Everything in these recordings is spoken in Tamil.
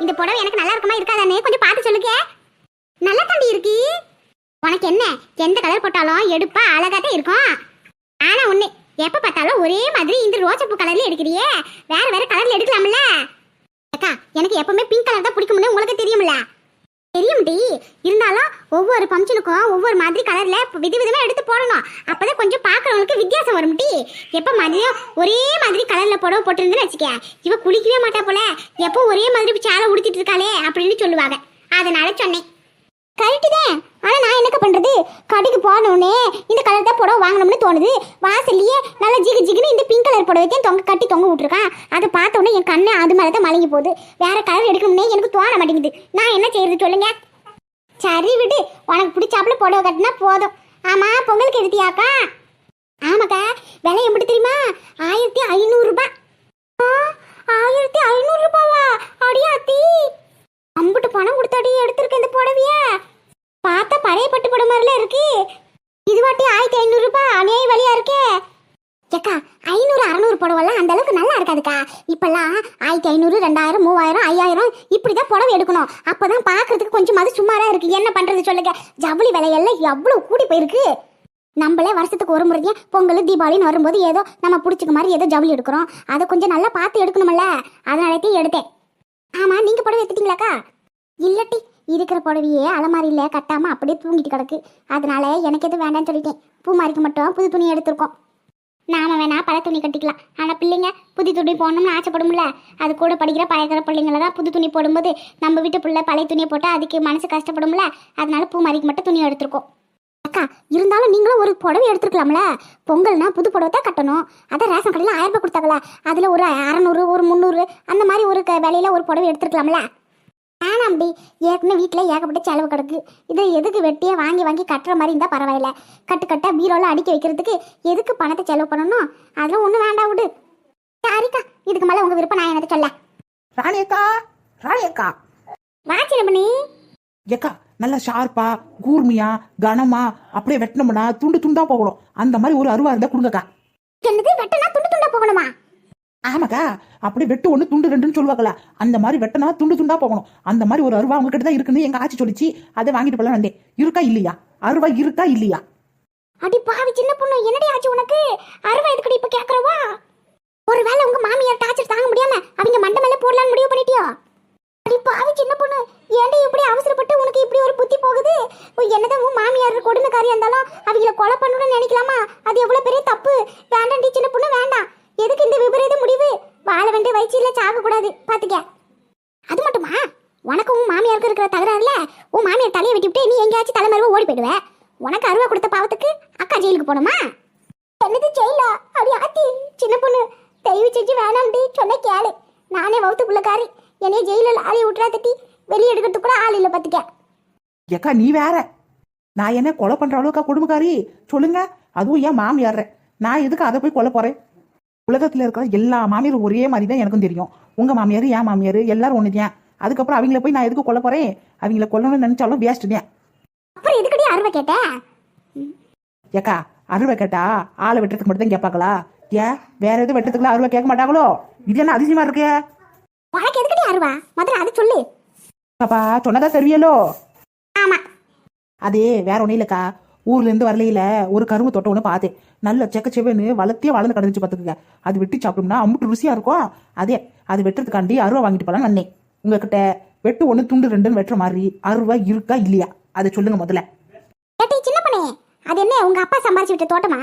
இந்த புடவை எனக்கு நல்லா இருக்குமா இருக்காதானே கொஞ்சம் பார்த்து சொல்லுங்க. நல்லா தம்பி இருக்கு. உனக்கு என்ன? எந்த கலர் போட்டாலும் எடுப்பா அழகா தான் இருக்கும். ஆனா ஒண்ணு எப்ப பார்த்தாலும் ஒரே மாதிரி இந்த ரோசப்பூ கலர்ல எடுக்கிறியே. வேற வேற கலர்ல எடுக்கலாம்ல. அக்கா எனக்கு எப்பவுமே பிங்க் கலர் தான் பிடிக்கும்னு உங்களுக்கு தெரியும்ல. தெரியும் டி இருந்தாலும் ஒவ்வொரு ஃபங்க்ஷனுக்கும் ஒவ்வொரு மாதிரி கலர்ல விதவிதமா எடுத்து போடணும். அப்பதான் கொஞ்சம் பார்க்குறவங்களுக்கு வித்தியாசம் வரும் டி எப்போ மாதிரியும் ஒரே மாதிரி கலர்ல புடவை போட்டிருந்தேன்னு வச்சுக்க இவ குளிக்கவே மாட்டா போல. எப்போ ஒரே மாதிரி சேலை உடுத்திட்டு இருக்காளே அப்படின்னு சொல்லுவாங்க. அதனால சொன்னேன். கரெக்டு தான். ஆனால் நான் என்னக்க பண்ணுறது கடைக்கு போனோடனே இந்த கலர் தான் புடவை வாங்கணும்னு தோணுது. வாசல்லையே நல்லா ஜிகு ஜிகுன்னு இந்த பிங்க் கலர் புடவைக்கே தொங்க கட்டி தொங்க விட்ருக்கான் அதை பார்த்தோன்னே என் கண்ணை அது மேலே தான் மலங்கி போகுது. வேறு கலர் எடுக்கணும்னே எனக்கு தோண மாட்டேங்குது. நான் என்ன செய்யறது சொல்லுங்க? சரி விடு. உனக்கு பிடிச்சாப்புல புடவை கட்டினா போதும். ஆமாம் பொங்கலுக்கு எடுத்தியாக்கா ஆமாக்கா. விலை எப்படி தெரியுமா? ஆயிரத்தி ஐநூறுரூபா ஆயிரத்தி ஐநூறு ரூபாவா அடியாத்தி அம்புட்டு பணம் கொடுத்தாடி எடுத்திருக்க இந்த புடவைய பார்த்தா பழைய பட்டு புடவை மாதிரிலாம் இருக்கு இது வாட்டி ஆயிரத்தி ஐநூறு ரூபாய் அநேக வழியா இருக்கே ஏக்கா ஐநூறு அறநூறு புடவெல்லாம் அந்த அளவுக்கு நல்லா இருக்காதுக்கா இப்பெல்லாம் ஆயிரத்தி ஐநூறு ரெண்டாயிரம் மூவாயிரம் ஐயாயிரம் இப்படிதான் புடவை எடுக்கணும் அப்பதான் அது கொஞ்சமாவது சுமாரா இருக்கு. என்ன பண்றது சொல்லுங்க. ஜவுளி விலையெல்லாம் எவ்வளவு கூடி போயிருக்கு? நம்மளே வருஷத்துக்கு ஒரு முறையே பொங்கல் தீபாவளின்னு வரும்போது ஏதோ நம்ம பிடிச்சிக்க மாதிரி ஏதோ ஜவுளி எடுக்கிறோம். அதை கொஞ்சம் நல்லா பார்த்து எடுக்கணும்ல. அதனாலத்தையும் எடுத்தேன். ஆமா நீங்க புடவை எடுத்துட்டீங்களாக்கா? இல்லட்டி இருக்கிற புடவையே அலமாரியில் கட்டாம அப்படியே தூங்கிட்டு கிடக்கு. அதனால எனக்கு எதுவும் வேண்டாம்னு சொல்லிட்டேன். பூமாரிக்கு மட்டும் புது துணி எடுத்திருக்கோம். நாம வேணா பழைய துணி கட்டிக்கலாம். ஆனா பிள்ளைங்க புது துணி போடணும்னு ஆசைப்படும்ல. அது கூட படிக்கிற பழைய பிள்ளைங்கள தான் புது துணி போடும்போது நம்ம வீட்டு பிள்ளை பழைய துணியை போட்டால் அதுக்கு மனசு கஷ்டப்படும்ல. அதனால பூ மாதிரிக்கு மட்டும் துணி எடுத்திருக்கோம். அக்கா இருந்தாலும் நீங்களும் ஒரு புடவை எடுத்துருக்கலாம்ல. பொங்கல்னா புது புடவை தான் கட்டணும். அதான் ரேஷன் கடையில் ஆயிரம் ரூபாய் கொடுத்தாங்களா அதில் ஒரு அறநூறு ஒரு முந்நூறு அந்த மாதிரி ஒரு க விலையில ஒரு புடவை எடுத்துருக்கலாம்ல. வேணாம் ஏற்கனவே வீட்டில் ஏகப்பட்ட செலவு கிடக்கு. இதை எதுக்கு வெட்டியே வாங்கி வாங்கி கட்டுற மாதிரி இருந்தால் பரவாயில்ல. கட்டு கட்ட பீரோல அடுக்கி வைக்கிறதுக்கு எதுக்கு பணத்தை செலவு பண்ணணும்? அதெல்லாம் ஒன்றும் வேண்டாம் விடு. சரிக்கா இதுக்கு மேலே உங்கள் விருப்பம் நான் எனக்கு சொல்ல? ராணி அக்கா ராணி அக்கா. வாட்சி பண்ணி ஏக்கா நல்லா ஷார்ப்பா கூர்மையா கனமா அப்படியே வெட்டினோம்னா துண்டு துண்டா போகணும். அந்த மாதிரி ஒரு அருவா இருந்தா கொடுங்கக்கா. என்னது வெட்டனா துண்டு துண்டா போகணுமா? ஆமாக்கா. அப்படி வெட்டு ஒன்று துண்டு ரெண்டுன்னு சொல்லுவாங்களா அந்த மாதிரி வெட்டனா துண்டு துண்டா போகணும். அந்த மாதிரி ஒரு அருவா உங்ககிட்ட தான் இருக்குன்னு எங்க ஆச்சி சொல்லிச்சு. அதை வாங்கிட்டு போலாம் வந்தேன். இருக்கா இல்லையா? அருவா இருக்கா இல்லையா? அடி பாவி சின்ன பொண்ணு. என்னடி ஆச்சு உனக்கு? அருவா எதுக்கடி இப்ப கேக்குறவா? ஒருவேளை உங்க மாமியார் டார்ச்சர் தாங்க முடியாம அவங்க மண்டை மேல போடலாம்னு முடிவு பண்ணிட்டியோ? அடி பாவி சின்ன பொண்ணு. ஏன்டி இப்படி அவசரப்பட்டு உனக்கு இப்படி ஒரு புத்தி போகுது? என்னதான் உன் மாமியார் கொடுமைக்காரியா இருந்தாலும் அவங்கள கொலை பண்ணணும்னு நினைக்கலாமா? அது எவ்வளவு பெரிய தப்பு. வேண்டாம் சின்ன பொண்ணு வேண்டாம். எதுக்கு இந்த விபரீத முடிவு? வாழ வேண்டிய வயிற்றில சாக கூடாது பாத்துக்க. அது மட்டுமா? உனக்கு உன் மாமியாருக்கு இருக்கிற தகராறுல உன் மாமியார் தலையை வெட்டிவிட்டு நீ எங்கேயாச்சும் தலைமறைவா ஓடி போயிடுவ? உனக்கு அருவா கொடுத்த பாவத்துக்கு அக்கா ஜெயிலுக்கு போனோமா என்னது ஜெயிலா? அப்படி ஆத்தி. சின்ன பொண்ணு. தயவு செஞ்சு வேணாம்டி. சொன்ன கேளு. நானே வவுத்துக்குள்ளக்காரி. என்னைய ஜெயிலில் ஆளி விட்டுறா தட்டி வெளியே எடுக்கிறதுக்கு கூட ஆள் இல்லை பார்த்துக்க ஏக்கா நீ வேற. நான் என்ன கொலை பண்ற அளவுக்கா கொடுமைக்காரி சொல்லுங்க. அதுவும் ஏன் மாமியார் நான் எதுக்கு அதை போய் கொலை போறேன்? உலகத்துல இருக்கிற எல்லா மாமியாரும் ஒரே மாதிரி தான் எனக்கும் தெரியும். உங்க மாமியார் ஏன் மாமியார் எல்லாரும் ஒண்ணுதான். அதுக்கப்புறம் அவங்கள போய் நான் எதுக்கு கொல்ல போறேன்? அவங்கள கொல்லணும்னு நினைச்சாலும் வேஸ்ட் தான். அப்புறம் எதுக்கடி அருவை கேட்ட? ஏக்கா அருவை கேட்டா ஆளை வெட்டுறதுக்கு மட்டும் தான் கேட்பாங்களா? ஏன்? வேற எதுவும் வெட்டுறதுக்குலாம் அருவை கேட்க மாட்டாங்களோ? இது என்ன அதிசயமா இருக்கே? உனக்கு எதுக்கடி அருவா? முதல்ல அது சொல்லு. பாப்பா சொன்னதா தெரிவியலோ ஆமா. அதே வேற ஒன்றும் இல்லைக்கா. ஊர்ல இருந்து வரலையில ஒரு கரும்பு தோட்டம் ஒன்று பார்த்தேன். நல்ல செக்க செவன்னு வளர்த்தே வளர்ந்து கிடந்துச்சு பார்த்துக்குங்க. அது வெட்டி சாப்பிட்டோம்னா அம்புட்டு ருசியா இருக்கும் அதே அது வெட்டுறதுக்காண்டி அருவா வாங்கிட்டு போலாம் நன்னேன் உங்ககிட்ட வெட்டு ஒன்று துண்டு ரெண்டுன்னு வெட்டுற மாதிரி அருவா இருக்கா இல்லையா? அதை சொல்லுங்க முதல்ல. சின்ன பொண்ணே அது என்ன உங்க அப்பா சம்பாரிச்சு விட்ட தோட்டமா?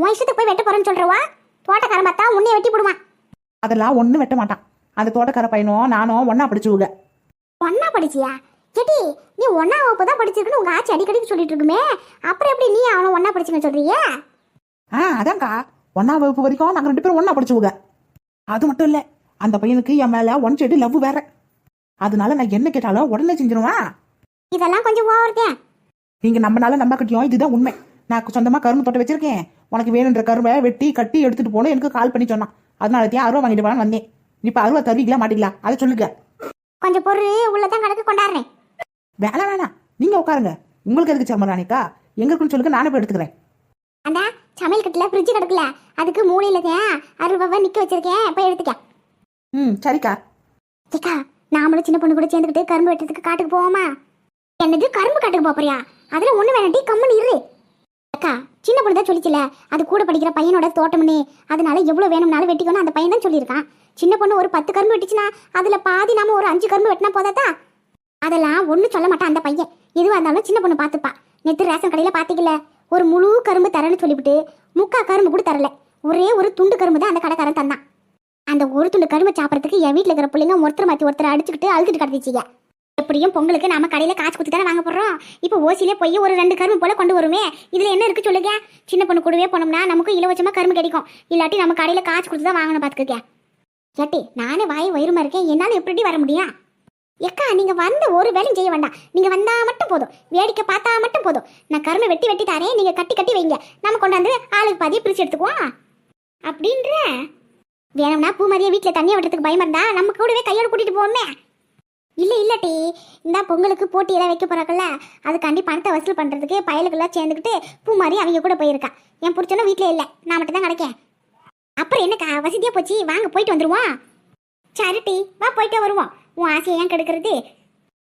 உன் இஷ்டத்துக்கு போய் வெட்ட போறேன்னு சொல்றவா? தோட்டக்காரன் பார்த்தா உன்னைய வெட்டி போடுவான். அதெல்லாம் ஒன்றும் வெட்ட மாட்டான். அந்த தோட்டக்கார பையனும் நானும் ஒன்றா படிச்சுவுங்க ஒன்னா படிச்சியா? ஏட்டி நீ ஒன்னா வகுப்பு தான் படிச்சிருக்குன்னு உங்க ஆச்சி அடிக்கடி சொல்லிட்டு இருக்குமே அப்புறம் எப்படி நீ அவனை ஒன்னா படிச்சுன்னு சொல்றீங்க? ஆ அதான்க்கா. ஒன்றாம் வகுப்பு வரைக்கும் நாங்கள் ரெண்டு பேரும் ஒன்றா படிச்சுவுங்க அது மட்டும் இல்லை அந்த பையனுக்கு என் மேலே ஒன் சைடு லவ் வேற. அதனால நான் என்ன கேட்டாலும் உடனே செஞ்சிருவான் இதெல்லாம் கொஞ்சம் ஓவர்த்தேன் நீங்க நம்மனால நம்ப கட்டியும் இதுதான் உண்மை. நான் சொந்தமா கரும்பு தோட்டம் வச்சிருக்கேன். உனக்கு வேணுன்ற கரும்பை வெட்டி கட்டி எடுத்துட்டு போன எனக்கு கால் பண்ணி சொன்னான். அதனால தான் அருவா வாங்கிட்டு போலான்னு வந்தேன். இப்ப அருவா தருவீங்களா மாட்டீங்களா அதை சொல்லுங்க. கொஞ்சம் பொறு உள்ளதான் கணக்கு கொண்டாடுறேன் வேணாம் வேணாம் நீங்க உட்காருங்க. உங்களுக்கு எதுக்கு சர்மராணிக்கா எங்க இருக்குன்னு சொல்லுங்க நானே போய் எடுத்துக்கிறேன். அந்த சமையல் கட்டில ஃப்ரிட்ஜ் கிடக்குல அதுக்கு மூலையில தான் அறுபவ நிக்க வச்சிருக்கேன். போய் எடுத்துக்க. ம் சரிக்கா. ஏக்கா நாமளும் சின்ன பொண்ணு கூட சேர்ந்துக்கிட்டு கரும்பு வெட்டுறதுக்கு காட்டுக்கு போவோமா? என்னது கரும்பு காட்டுக்கு போறியா? அதுல ஒண்ணு வேணாட்டி கம்முன்னு இரு. அக்கா சின்ன பொண்ணு தான் சொல்லிச்சுல. அது கூட படிக்கிற பையனோட தோட்டம்னு. அதனால எவ்வளவு வேணும்னாலும் வெட்டிக்கணும் அந்த பையன் தான் சொல்லியிருக்கான். சின்ன பொண்ணு ஒரு பத்து கரும்பு வெட்டுச்சுன்னா அதுல பாதி நாம ஒரு அஞ்சு கரும்பு வெட்டினா போதாதா? அதெல்லாம் ஒன்றும் சொல்ல மாட்டான் அந்த பையன். எதுவாக இருந்தாலும் சின்ன பொண்ணு பார்த்துப்பா நேற்று ரேஷன் கடையில் பார்த்திக்கல ஒரு முழு கரும்பு தரேன்னு சொல்லிவிட்டு முக்கா கரும்பு கூட தரல. ஒரே ஒரு துண்டு கரும்பு தான் அந்த கடைக்காரன் தந்தான். அந்த ஒரு துண்டு கரும்பு சாப்பிட்றதுக்கு என் வீட்டில் இருக்கிற பிள்ளைங்க ஒருத்தர் மாற்றி ஒருத்தர் அடிச்சுக்கிட்டு அழுதுட்டு கிடந்துச்சிங்க. எப்படியும் பொங்கலுக்கு நம்ம கடையில் காசு கொடுத்து தானே வாங்க போகிறோம் இப்போ ஓசிலே போய் ஒரு ரெண்டு கரும்பு போல கொண்டு வருமே. இதில் என்ன இருக்குது சொல்லுங்க. சின்ன பொண்ணு கூடவே போனோம்னா நமக்கு இலவசமாக கரும்பு கிடைக்கும். இல்லாட்டி நம்ம கடையில் காசு கொடுத்து தான் வாங்கணும் பார்த்துக்கங்க ஏட்டி நானே வாய் வயிறுமா இருக்கேன். என்னால் எப்படி வர முடியும்? எக்கா நீங்க வந்த ஒரு வேலையும் செய்ய வேண்டாம். நீங்க வந்தா மட்டும் போதும். வேடிக்கை பார்த்தா மட்டும் போதும். நான் கருமை வெட்டி வெட்டி தரேன். நீங்க கட்டி கட்டி வைங்க. நம்ம கொண்டாந்து ஆளுக்கு பாதியை பிரிச்சு எடுத்துக்குவோம். அப்படின்ற? வேணும்னா பூ மாதிரியே வீட்டில் தண்ணியை விட்டுறதுக்கு பயமா இருந்தா நம்ம கூடவே கையோடு கூட்டிட்டு போவோமே. இல்லை இல்லட்டி இந்த பொங்கலுக்கு போட்டி எல்லாம் வைக்க போறாங்கல்ல அதுக்காண்டி பணத்தை வசூல் பண்றதுக்கு பயலுக்கெல்லாம் சேர்ந்துக்கிட்டு பூ மாதிரி அவங்க கூட போயிருக்கான் என் பிடிச்சனும் வீட்டில் இல்லை. நான் மட்டும் தான் கிடைக்கேன். அப்புறம் என்னக்கா? வசதியாக போச்சு. வாங்க போயிட்டு வந்துருவோம். சரிட்டி வா போயிட்டே வருவோம். உன் ஆசையை ஏன் கெடுக்கிறது?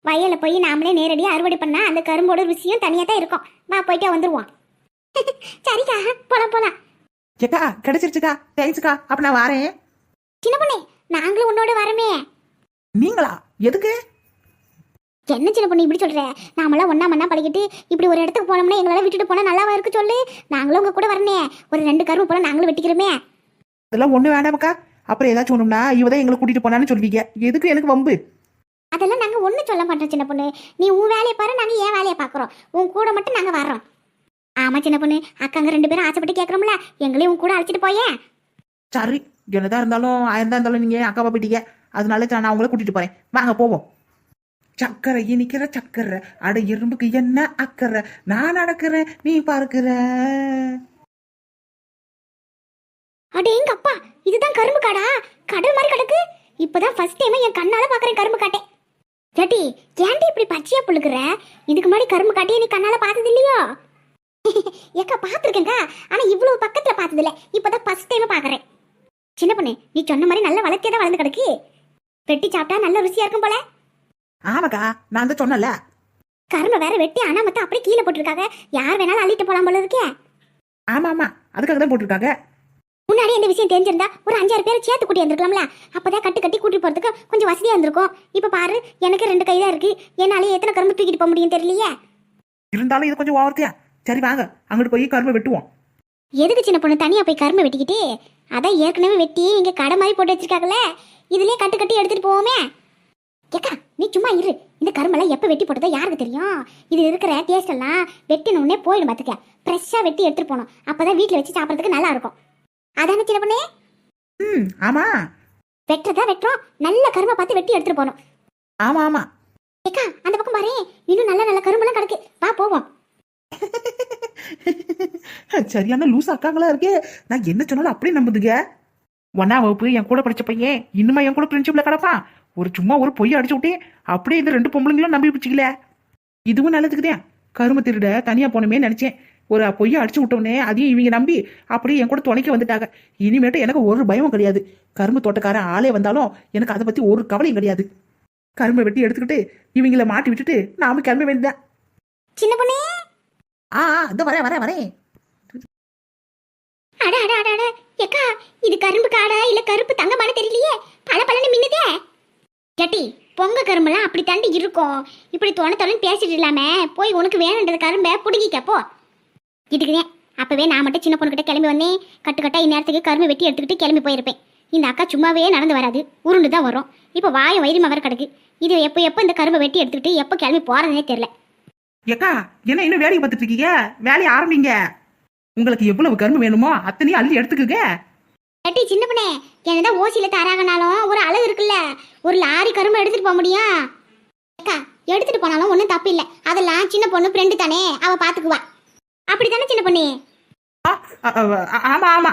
வயலில் போய் நாமளே நேரடியாக அறுவடை பண்ணா அந்த கரும்போட ருசியும் தனியாக தான் இருக்கும். வா போயிட்டே வந்துருவோம். சரிக்கா போலாம் போலாம். ஏக்கா கிடைச்சிருச்சுக்கா. தேங்க்ஸ்க்கா. அப்ப நான் வரேன். சின்ன பொண்ணே நாங்களும் உன்னோட வரமே. நீங்களா? எதுக்கு? என்ன சின்ன பொண்ணு இப்படி சொல்ற? நாமெல்லாம் ஒண்ணா மண்ணா பழகிட்டு இப்படி ஒரு இடத்துக்கு போனோம்னா எங்களால விட்டுட்டு போனா நல்லாவா இருக்கு சொல்லு? நாங்களும் உங்க கூட வரனே ஒரு ரெண்டு கரும்பு போல நாங்களும் வெட்டிக்கிறோமே. அதெல்லாம் ஒண்ணு வேண்டாமக்கா அப்புறம் ஏதாச்சும் ஒண்ணும்னா இவ தான் எங்களை கூட்டிட்டு போனான்னு சொல்வீங்க எதுக்கு எனக்கு வம்பு? அதெல்லாம் நாங்க ஒண்ணும் சொல்ல மாட்டோம் சின்ன பொண்ணு. நீ உன் வேலையை பாரு நாங்க ஏன் வேலையை பாக்குறோம் உன் கூட மட்டும் நாங்க வர்றோம். ஆமா சின்ன பொண்ணு. அக்காங்க ரெண்டு பேரும் ஆசைப்பட்டு கேக்குறோம்ல எங்களையும் உன் கூட அழைச்சிட்டு போயேன் சரி என்னதான் இருந்தாலும் ஆயிரம் இருந்தாலும் நீங்க அக்காவை போயிட்டீங்க அதனால நான் உங்களை கூட்டிட்டு போறேன். வாங்க போவோம். சக்கரை இனிக்கிற சக்கரை. அட எறும்புக்கு என்ன அக்கறை? நான் நடக்கிறேன் நீ பார்க்கிற. அடே எங்க அப்பா இதுதான் கரும்பு காடா? கடல் மாதிரி கிடக்கு. இப்பதான் ஃபர்ஸ்ட் டைம் என் கண்ணால பாக்குறேன் கரும்பு காட்டை. ஜட்டி ஏன்டி இப்படி பச்சையா புழுக்குற இதுக்கு முன்னாடி கரும்பு காட்டியே நீ கண்ணால பார்த்தது இல்லையோ? ஏக்கா பார்த்துருக்கேங்க ஆனா இவ்வளவு பக்கத்துல பார்த்தது இல்ல இப்பதான் ஃபர்ஸ்ட் டைம் பாக்குறேன். சின்ன பொண்ணு நீ சொன்ன மாதிரி நல்ல வளர்த்தியா தான் வளர்ந்து கிடக்கு. வெட்டி சாப்பிட்டா நல்ல ருசியா இருக்கும் போல. ஆமாக்கா நான் தான் சொன்னல கரும்பை வேற வெட்டி அனாமத்தை அப்படியே கீழே போட்டிருக்காங்க. யார் வேணாலும் அள்ளிட்டு போலாம் போல இருக்கே. ஆமா ஆமா அதுக்காக தான் போட்டிருக்காங்க. முன்னாடி இந்த விஷயம் தெரிஞ்சிருந்தா ஒரு அஞ்சாறு பேர் சேர்த்து கூட்டி வந்திருக்கலாம்ல. அப்பதான் கட்டு கட்டி கூட்டி போறதுக்கு கொஞ்சம் வசதியா இருந்திருக்கும். இப்ப பாரு எனக்கு ரெண்டு கை தான் இருக்கு. என்னாலே எத்தனை கரும்பு தூக்கிட்டு போக முடியும் தெரியலையே. இருந்தாலும் இது கொஞ்சம் ஓவர்த்தியா? சரி வாங்க. அங்கிட்டு போய் கரும்பை வெட்டுவோம். எதுக்கு சின்ன பொண்ணு தனியா போய் கரும்பு வெட்டிக்கிட்டு? அதான் ஏற்கனவே வெட்டி இங்க கடை மாதிரி போட்டு வச்சிருக்காங்கல்ல இதுலயே கட்டு கட்டி எடுத்துட்டு போவோமே. ஏக்கா நீ சும்மா இரு. இந்த கரும்பெல்லாம் எப்ப வெட்டி போட்டதோ யாருக்கு தெரியும்? இது இருக்கிற டேஸ்ட் எல்லாம் வெட்டின உடனே போயிடும் பாத்துக்க. ஃப்ரெஷ்ஷா வெட்டி எடுத்துட்டு போகணும். அப்பதான் வீட்டுல வச்சு சாப்பிடறதுக்கு நல்லா இருக்கும். அதானே சின்ன பொண்ணு? ம் ஆமா. வெட்டுறதா வெட்டுறோம். நல்ல கரும்பை பார்த்து வெட்டி எடுத்துட்டு போகணும் ஆமா ஆமா. ஏக்கா அந்த பக்கம் பாரு. இன்னும் நல்ல நல்ல கரும்பெல்லாம் கிடக்கு. வா போவோம். சரியான லூஸ் அக்காங்களா இருக்கே. நான் என்ன சொன்னாலும் அப்படியே நம்புதுங்க. ஒன்னாம் வகுப்பு என் கூட படிச்ச பையன் இன்னுமா என் கூட ஃப்ரெண்ட்ஷிப்ல கிடப்பான். ஒரு சும்மா ஒரு பொய் அடிச்சு விட்டேன் அப்படியே இந்த ரெண்டு பொம்பளைங்களும் நம்பி பிடிச்சிக்கல. இதுவும் நல்லதுக்குதேன். கரும்பு திருட தனியா போனமே நினைச்சேன். ஒரு பொய்யை அடிச்சு விட்டோன்னே அதையும் இவங்க நம்பி அப்படியே என் கூட துணைக்க வந்துட்டாங்க. இனிமேட்டு எனக்கு ஒரு பயமும் கிடையாது. கரும்பு தோட்டக்காரன் ஆளே வந்தாலும் எனக்கு அதை பத்தி ஒரு கவலையும் கிடையாது. கரும்பை வெட்டி எடுத்துக்கிட்டு இவங்கள மாட்டி விட்டுட்டு நாம கிளம்ப வேண்டியதான் சின்ன பொண்ணே! ஆ இதோ வரேன் வரேன் வரேன். அட அட அட அட. ஏக்கா இது கரும்பு காடா இல்ல கருப்பு தங்கமான தெரியலையே. பல பலன்னு மின்னுதே. ஜட்டி பொங்க கரும்பெல்லாம் அப்படி தாண்டி இருக்கும். இப்படி தொண தொணன்னு பேசிட்டு இல்லாம போய் உனக்கு வேணுன்றது கரும்பை புடுங்கிக்க போ. இதுக்குதான் அப்பவே நான் மட்டும் சின்ன பொண்ணுகிட்ட கிளம்பி வந்தேன். கட்டு கட்டா இந்நேரத்துக்கு கரும்பு வெட்டி எடுத்துக்கிட்டு கிளம்பி போயிருப்பேன். இந்த அக்கா சும்மாவே நடந்து வராது. உருண்டு தான் வரும். இப்போ வாயம் வயிறுமா வர கிடக்கு. இது எப்போ எப்போ இந்த கரும்பை வெட்டி எடுத்துக்கிட்டு எப்போ கிளம்பி போறதுனே தெரியல. ஏக்கா என்ன இன்னும் வேலையை பார்த்துட்டு இருக்கீங்க? வேலையை ஆரம்பிங்க. உங்களுக்கு எவ்வளவு கரும்பு வேணுமோ அத்தனையும் அள்ளி எடுத்துக்குங்க. கட்டி சின்ன பொண்ணே என்னதான் ஓசியில தராங்கனாலும் ஒரு அளவு இருக்குல்ல? ஒரு லாரி கரும்பு எடுத்துட்டு போக முடியும் அக்கா எடுத்துட்டு போனாலும் ஒன்றும் தப்பு இல்லை. அதெல்லாம் சின்ன பொண்ணு ஃப்ரெண்டு தானே. அவ பாத்துக்குவா. அப்படித்தானே சின்ன பொண்ணு? ஆமா ஆமா.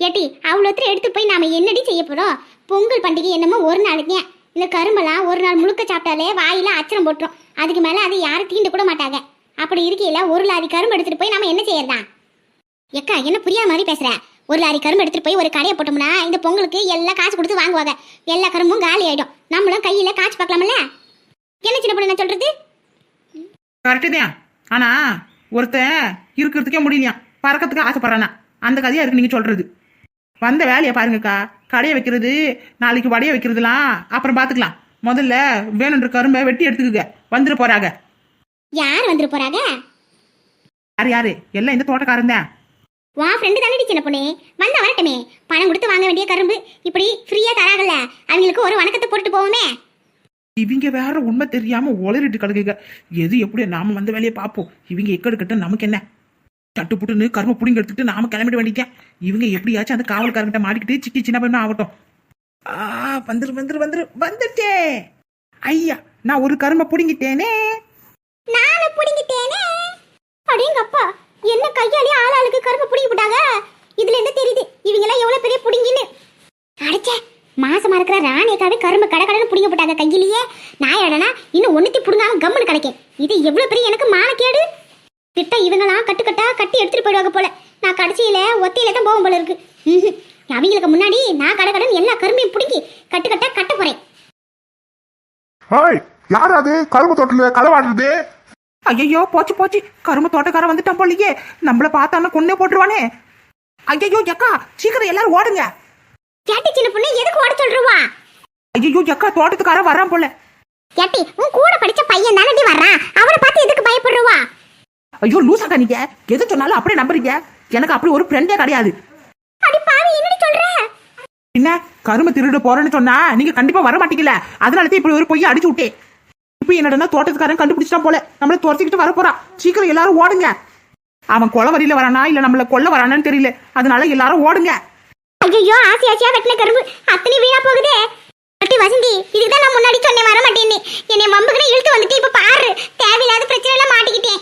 ஏட்டி அவ்வளோத்தர எடுத்து போய் நாம என்னடி செய்ய போறோம்? பொங்கல் பண்டிகை என்னமோ ஒரு நாளைக்கு. இந்த கரும்பெல்லாம் ஒரு நாள் முழுக்க சாப்பிட்டாலே வாயில அச்சரம் போட்டுரும். அதுக்கு மேல அது யாரும் தீண்டு கூட மாட்டாங்க. அப்படி இருக்கையில ஒரு லாரி கரும்பு எடுத்துட்டு போய் நாம என்ன செய்யறதா? எக்கா என்ன புரியாத மாதிரி பேசுற? ஒரு லாரி கரும்பு எடுத்துட்டு போய் ஒரு கடையை போட்டோம்னா இந்த பொங்கலுக்கு எல்லாம் காசு கொடுத்து வாங்குவாங்க. எல்லா கரும்பும் காலி ஆயிடும். நம்மளும் கையில காசு பார்க்கலாம்ல? என்ன சின்ன பொண்ணு நான் சொல்றது? கரெக்டு தான் ஆனா ஒருத்தன் இருக்கிறதுக்கே முடியலையா? பறக்கிறதுக்கு ஆசைப்படுறானா அந்த கதையா இருக்கு நீங்க சொல்றது. வந்த வேலையை பாருங்கக்கா. கடையை வைக்கிறது நாளைக்கு வடையை வைக்கிறதுலாம். அப்புறம் பார்த்துக்கலாம் முதல்ல வேணுன்ற கரும்பை வெட்டி எடுத்துக்குங்க. வந்துட்டு போறாங்க. யார் வந்துட்டு போறாங்க? யாரு யாரு? எல்லாம் இந்த தோட்டக்காரன் தான். உன் ஃப்ரெண்டு தானடி சின்ன பொண்ணு. வந்தா வரட்டுமே. பணம் கொடுத்து வாங்க வேண்டிய கரும்பு இப்படி ஃப்ரீயா தராங்கல்ல. அவங்களுக்கு ஒரு வணக்கத்தை போட்டு போவோமே. இவங்க வேற உண்மை தெரியாம ஒளரிட்டு கழுகுங்க எது எப்படி நாம வந்த வேலையை பார்ப்போம். இவங்க எக்கடு நமக்கு என்ன? சட்டு புட்டுன்னு கரும புடிங்க எடுத்துட்டு நாம கிளம்பிட வேண்டியதான் இவங்க எப்படியாச்சும் அந்த காவல்காரங்கிட்ட மாட்டிக்கிட்டு சிக்கி சின்ன பையனா ஆகட்டும். ஆ வந்துரு வந்துரு வந்துரு. வந்துட்டே ஐயா நான் ஒரு கரும்பை புடிங்கிட்டேனே. நானு புடிங்கிட்டேனே. அடேங்கப்பா என்ன கையாலே ஆளாளுக்கு கரும புடிங்கி விட்டாங்க? இதுல என்ன தெரியுது? இவங்க எல்லாம் எவ்வளவு பெரிய புடிங்கின்னு. அடச்சே மாசமா இருக்கிற ராணியக்காவே கரும்பு கடை கடைன்னு புடிங்க போட்டாங்க கையிலேயே. நான் எடனா இன்னும் ஒண்ணுத்தி புடுங்காம கம்முன்னு கிடைக்கும் இது எவ்வளவு பெரிய எனக்கு மானக்கேடு? திட்ட இவங்களாம் கட்டுக்கட்டா கட்டி எடுத்துட்டு போயிடுவாங்க போல. நான் கடைசியில ஒத்தையில தான் போகும் போல இருக்கு. அவங்களுக்கு முன்னாடி நான் கடை கடன் எல்லா கரும்பையும் புடுங்கி கட்டுக்கட்டா கட்ட போறேன். ஹாய் யார் அது? கரும்பு தோட்டத்துல களவாடுறது ஐயோ போச்சு போச்சு. கரும்பு தோட்டக்காரன் வந்துட்டான் போலியே. நம்மள பார்த்தானா கொன்னே போட்டுருவானே. ஐயோ அக்கா சீக்கிரம் எல்லாரும் ஓடுங்க. கேட்டி சின்ன பொண்ணு எதுக்கு ஓட சொல்றவா? ஐயோ அக்கா வர்றான் போல. கேட்டி உன் கூட படிச்ச பையன் தானடி வர்றான். அவனை பார்த்து எதுக்கு பயப்படுறவா? ஐயோ லூசாக்கா நீங்க எது சொன்னாலும் அப்படியே நம்புறீங்க. எனக்கு அப்படி ஒரு ஃப்ரெண்டே கிடையாது. அடி பாவி என்னடி சொல்ற? என்ன கரும்பு திருட போறேன்னு சொன்னா நீங்க கண்டிப்பா வர மாட்டீங்கல்ல. அதனால தான் இப்படி ஒரு பொய்யை அடிச்சு விட்டேன். இப்போ என்னடா தோட்டத்துக்காரன் கண்டுபிடிச்சிட்டான் போல. நம்மள துரத்திக்கிட்டு வர போறான். சீக்கிரம் எல்லாரும் ஓடுங்க. அவன் கொலை வரியில வரானா இல்ல நம்மள கொல்ல வரானான்னு தெரியல. அதனால எல்லாரும் ஓடுங்க. ஐயோ ஆசி ஆசியா வெட்டின கரும்பு. அத்தனை வீணா போகுதே. வசந்தி இதுக்கு தான் நான் முன்னாடி சொன்னேன் வர மாட்டேன்னு. என்னை மம்புக்குன்னு இழுத்து வந்துட்டு இப்ப பாரு. தேவையில்லாத பிரச்சனை எல்லாம் மாட்டிக்கிட்டேன்.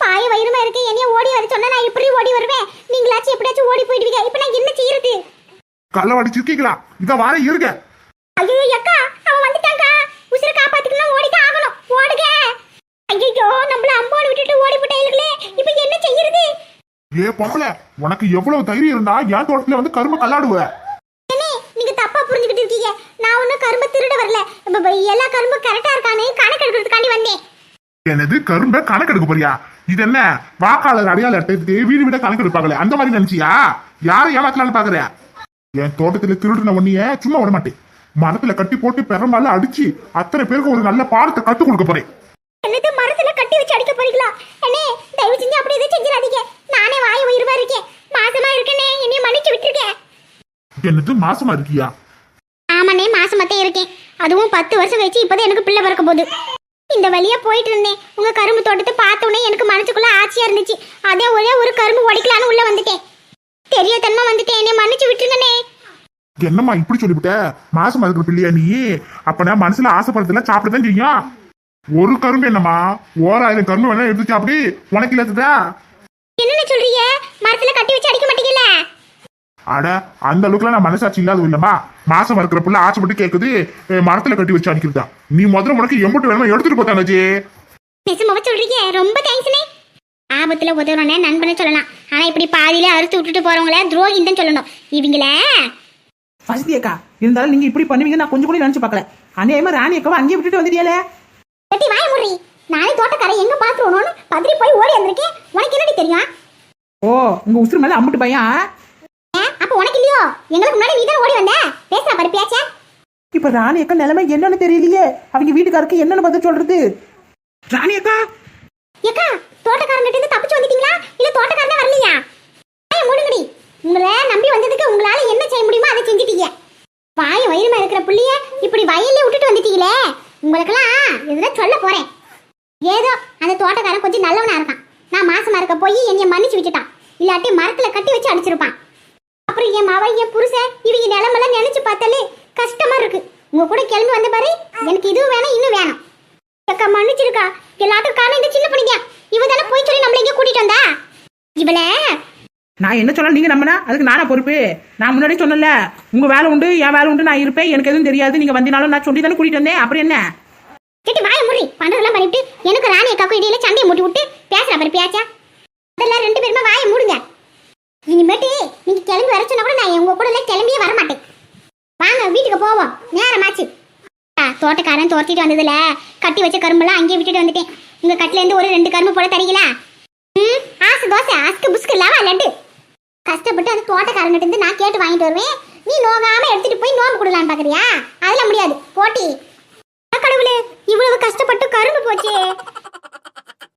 பாய வயிறுமா இருக்கு என்னைய ஓடி வர சொன்னா நான் எப்படி ஓடி வருவேன். நீங்களாச்சும் எப்படியாச்சும் ஓடி போயிடுவீங்க. இப்ப நான் என்ன செய்யறது? களவாடிச்சிருக்கீங்களா இத வார இருக்க ஐயோ அக்கா அவன் வந்துட்டாங்கா உசுர காப்பாத்துக்கலாம் ஓடிதான் ஆகணும் ஓடுங்க ஐயோ நம்மள அம்போடு விட்டுட்டு ஓடி போட்டாங்களே இப்ப என்ன செய்யறது ஏ பொம்பளை உனக்கு எவ்வளவு தைரியம் இருந்தா என் தோட்டத்துல வந்து கரும்பு கல்லாடுவ. நீங்க தப்பா புரிஞ்சுக்கிட்டு இருக்கீங்க. நான் ஒன்னும் கரும்பு திருட வரல. எல்லா கரும்பும் கரெக்டா இருக்கானே கணக்கு எடுக்கிறதுக்காண்டி வந்தேன். என்னது கரும்பை கணக்கெடுக்க போறியா? இது என்ன வாக்காளர் அடையாள அட்டைக்கு வீடு விட கணக்கு எடுப்பாங்களே? அந்த மாதிரி நினைச்சியா? யாரை ஏமாத்தலாம்னு பாக்குற? என் தோட்டத்துல திருடின ஒன்னிய சும்மா விட மாட்டேன். மரத்துல கட்டி போட்டு பெரும்பாலும் அடிச்சு அத்தனை பேருக்கு ஒரு நல்ல பாடத்தை கத்துக் கொடுக்க போறேன். என்னது மரத்துல கட்டி வச்சு அடிக்க போறீங்களா? அண்ணே தயவு செஞ்சு அப்படி எதுவும் செஞ்சிடாதீங்க. நானே வாய் உயிர்வா இருக்கேன். மாசமா இருக்கேனே என்னைய மன்னிச்சு விட்டுருக்கேன் என்னது மாசமா இருக்கியா? ஆமாண்ணே மாசமாத்தே இருக்கேன். அதுவும் பத்து வருஷம் கழிச்சு இப்பதான் எனக்கு பிள்ளை பிறக்க போகுது. இந்த வழியா போயிட்டு இருந்தேன். உங்க கரும்பு தோட்டத்தை பார்த்த உடனே எனக்கு மனசுக்குள்ள ஆசையா இருந்துச்சு. அதே ஒரே ஒரு கரும்பு உடைக்கலான்னு உள்ள வந்துட்டேன். தெரிய தன்மை வந்துட்டேன். என்னை மன்னிச்சு விட்டுருங்கண்ணே. என்னம்மா இப்படி சொல்லிவிட்ட? மாசமா இருக்கிற பிள்ளையா நீ? அப்ப நான் மனசுல ஆசைப்படுறதுல சாப்பிடதான் செய்யும். ஒரு கரும்பு என்னம்மா? ஓராயிரம் கரும்பு வேணா எடுத்து சாப்பிடு. உனக்கு இல்லாததா என்னென்ன சொல்றீங்க? மரத்துல கட்டி வச்சு அடிக்க மாட்டீங்கல்ல? அட அந்த அளவுக்குலாம் நான் மனசாட்சி இல்லாத இல்லம்மா. மாசம் இருக்கிற புள்ள ஆசைப்பட்டு கேக்குது மரத்துல கட்டி வச்சு அடிக்கிறதா நீ முதல்ல உனக்கு எம்பட்டு வேணுமோ எடுத்துட்டு போத்தாங்கஜி நிஜமாவா சொல்றீங்க. ரொம்ப தேங்க்ஸ்ண்ணே ஆபத்துல உதவுறோன்னே நண்பனை சொல்லலாம். ஆனா இப்படி பாதியிலே அறுத்து விட்டுட்டு போறவங்கள துரோகின்னு தான் சொல்லணும். இவங்கள. வசதி அக்கா இருந்தாலும் நீங்க இப்படி பண்ணுவீங்க நான் கொஞ்சம் கூட நினைச்சு பார்க்கல. அநியாயமா ராணி அக்காவை அங்கேயே விட்டுட்டு வந்துட்டியாலே? வெட்டி வாய முறி நாளை தோட்டக்காரை எங்க பாத்துருவோம்னு பதறி போய் ஓடி வந்திருக்கேன். உனக்கு என்னடி தெரியும்? ஓ உங்க உசுறு மேல அம்பிட்டு பையன்? அப்ப உனக்கு இல்லையோ? எங்களுக்கு முன்னாடி நீ ஓடி வந்த? பேசலாம் பாரு பேச்ச. இப்ப ராணி அக்கா நிலைமை என்னன்னு தெரியலையே. அவங்க வீட்டுக்காருக்கு என்னன்னு பதில் சொல்றது? ராணி அக்கா! ஏக்கா தோட்டக்காரங்கிட்ட இருந்து தப்பிச்சு வந்துட்டீங்களா? இல்ல தோட்டக்காரன் தான் வரலையா? வாய மூடுங்கடி. உங்களை நம்பி வந்ததுக்கு உங்களால என்ன செய்ய முடியுமோ அதை செஞ்சிட்டீங்க. வாய வயிறுமா இருக்கிற புள்ளைய இப்படி வயல்ல விட்டுட்டு வந்துட்டீங்களே. உங்களுக்கெல்லாம் இதுல சொல்ல போறேன். ஏதோ அந்த தோட்டக்காரன் கொஞ்சம் நல்லவனா இருக்கான். நான் மாசமா இருக்க போய் என்னை மன்னிச்சு விட்டுட்டான். இல்லாட்டி மரத்துல கட்டி வச்சு அடிச்சிருப்பான். அப்புறம் என் மவ என் புருஷன் இவங்க நிலமெல்லாம் நினைச்சு பார்த்தாலே கஷ்டமா இருக்கு. உங்க கூட கிளம்பி வந்த பாரு எனக்கு இதுவும் வேணும் இன்னும் வேணும். அக்கா மன்னிச்சிருக்கா. எல்லாத்துக்கும் காரணம் இந்த சின்ன பண்ணிக்க இவ தானே போய் சொல்லி நம்மள இங்க கூட்டிட்டு வந்தா? இவள நான் என்ன சொன்னாலும் நீங்க நம்பினா? அதுக்கு நானா பொறுப்பு. நான் முன்னாடி சொன்னல உங்க வேலை உண்டு என் வேலை உண்டு நான் இருப்பேன். எனக்கு எதுவும் தெரியாது. நீங்க வந்தினாலும் நான் சொல்லி தானே கூட்டிட்டு வந்தேன். அப்புறம் என்ன? கேட்டு வாய முடி. பண்றதெல்லாம் பண்ணிட்டு எனக்கு ராணி அக்காக்கும் இடையில சண்டையை மூட்டி விட்டு பேசுற பாரு பேச்சா. அதெல்லாம் ரெண்டு பேருமே வாயை மூடுங்க. இனிமேட்டு நீங்க கிளம்பி வர சொன்னா கூட நான் உங்க கூட கிளம்பியே வர மாட்டேன். வாங்க வீட்டுக்கு போவோம். நேரமாச்சு. தோட்டக்காரன் துரத்திட்டு வந்ததுல கட்டி வச்ச கரும்பெல்லாம் அங்கேயே விட்டுட்டு வந்துட்டேன். உங்க கட்டில இருந்து ஒரு ரெண்டு கரும்பு போட தரீங்களா? ம் ஆசை தோசை ஆஸ்க்கு புஸ்கு இல்லாம லட்டு. கஷ்டப்பட்டு அந்த தோட்டக்காரங்கிட்ட இருந்து நான் கேட்டு வாங்கிட்டு வருவேன். நீ நோகாம எடுத்துட்டு போய் நோம்பு கொடுலான்னு பாக்குறியா? அதெல்லாம் முடியாது. போட்டி. கடவுளே இவ்வளவு கஷ்டப்பட்டு கரும்பு போச்சே.